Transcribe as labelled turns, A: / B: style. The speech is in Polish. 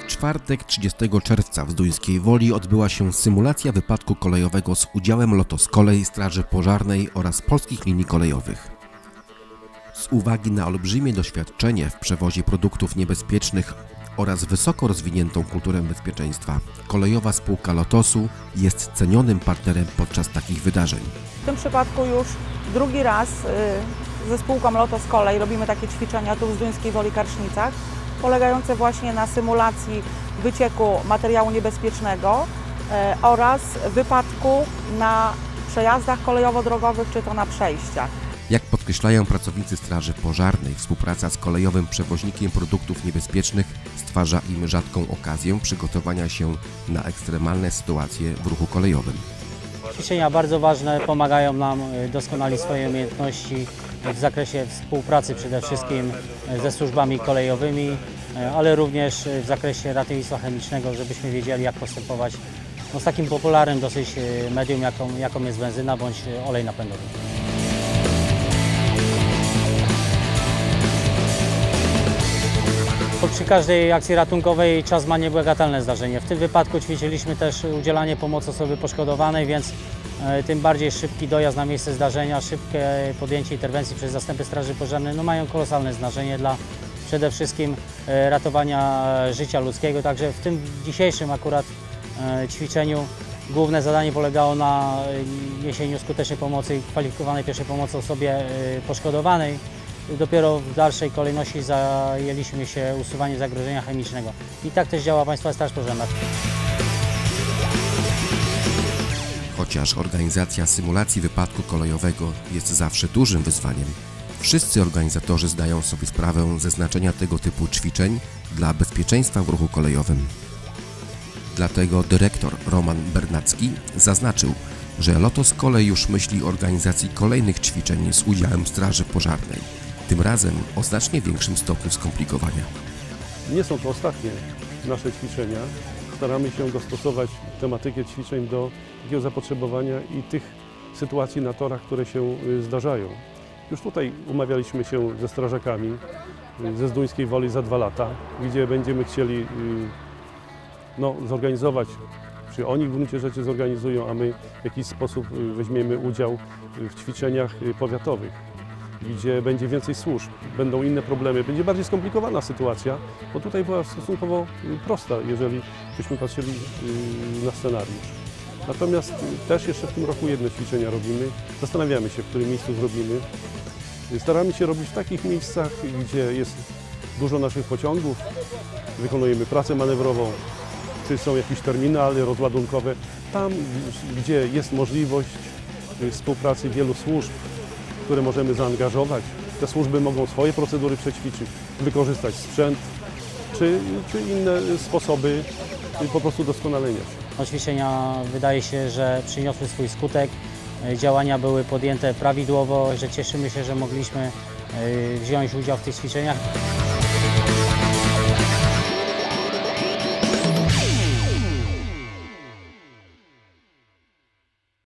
A: W czwartek 30 czerwca w Zduńskiej Woli odbyła się symulacja wypadku kolejowego z udziałem Lotos Kolej, Straży Pożarnej oraz polskich linii kolejowych. Z uwagi na olbrzymie doświadczenie w przewozie produktów niebezpiecznych oraz wysoko rozwiniętą kulturę bezpieczeństwa, kolejowa spółka Lotosu jest cenionym partnerem podczas takich wydarzeń.
B: W tym przypadku już drugi raz y, ze spółką Lotos Kolej robimy takie ćwiczenia tu w Zduńskiej Woli Karsznicach, polegające właśnie na symulacji wycieku materiału niebezpiecznego e, oraz wypadku na przejazdach kolejowo-drogowych czy to na przejściach.
A: Jak podkreślają pracownicy Straży Pożarnej, współpraca z kolejowym przewoźnikiem produktów niebezpiecznych stwarza im rzadką okazję przygotowania się na ekstremalne sytuacje w ruchu kolejowym.
C: Ćwiczenia bardzo ważne, pomagają nam y, doskonalić swoje umiejętności w zakresie współpracy przede wszystkim y, ze służbami kolejowymi, ale również y, w zakresie ratownictwa chemicznego, żebyśmy wiedzieli jak postępować no, z takim popularnym dosyć y, medium, jaką, jaką jest benzyna bądź olej napędowy. Przy każdej akcji ratunkowej czas ma niebagatelne zdarzenie. W tym wypadku ćwiczyliśmy też udzielanie pomocy osobie poszkodowanej, więc e, tym bardziej szybki dojazd na miejsce zdarzenia, szybkie podjęcie interwencji przez zastępy Straży Pożarnej no mają kolosalne znaczenie dla przede wszystkim e, ratowania e, życia ludzkiego. Także w tym dzisiejszym akurat e, ćwiczeniu główne zadanie polegało na niesieniu skutecznej pomocy i kwalifikowanej pierwszej pomocy osobie poszkodowanej. Dopiero w dalszej kolejności zajęliśmy się usuwaniem zagrożenia chemicznego. I tak też działa Państwa Straż Pożarna.
A: Chociaż organizacja symulacji wypadku kolejowego jest zawsze dużym wyzwaniem, wszyscy organizatorzy zdają sobie sprawę ze znaczenia tego typu ćwiczeń dla bezpieczeństwa w ruchu kolejowym. Dlatego dyrektor Roman Bernacki zaznaczył, że Lotos Kolej już myśli o organizacji kolejnych ćwiczeń z udziałem Straży Pożarnej, tym razem o znacznie większym stopniu skomplikowania.
D: Nie są to ostatnie nasze ćwiczenia. Staramy się dostosować tematykę ćwiczeń do takiego zapotrzebowania i tych sytuacji na torach, które się y, zdarzają. Już tutaj umawialiśmy się ze strażakami y, ze Zduńskiej Woli za dwa lata, gdzie będziemy chcieli y, no, zorganizować, czy oni w gruncie rzeczy zorganizują, a my w jakiś sposób y, weźmiemy udział w ćwiczeniach powiatowych gdzie będzie więcej służb, będą inne problemy, będzie bardziej skomplikowana sytuacja, bo tutaj była stosunkowo prosta, jeżeli byśmy patrzyli na scenariusz. Natomiast też jeszcze w tym roku jedne ćwiczenia robimy, zastanawiamy się, w którym miejscu zrobimy. Staramy się robić w takich miejscach, gdzie jest dużo naszych pociągów, wykonujemy pracę manewrową, czy są jakieś terminale rozładunkowe. Tam, gdzie jest możliwość współpracy wielu służb, które możemy zaangażować. Te służby mogą swoje procedury przećwiczyć, wykorzystać sprzęt czy, czy inne sposoby po prostu doskonalenia
C: ćwiczenia wydaje się, że przyniosły swój skutek. E, Działania były podjęte prawidłowo, że cieszymy się, że mogliśmy e, wziąć udział w tych ćwiczeniach.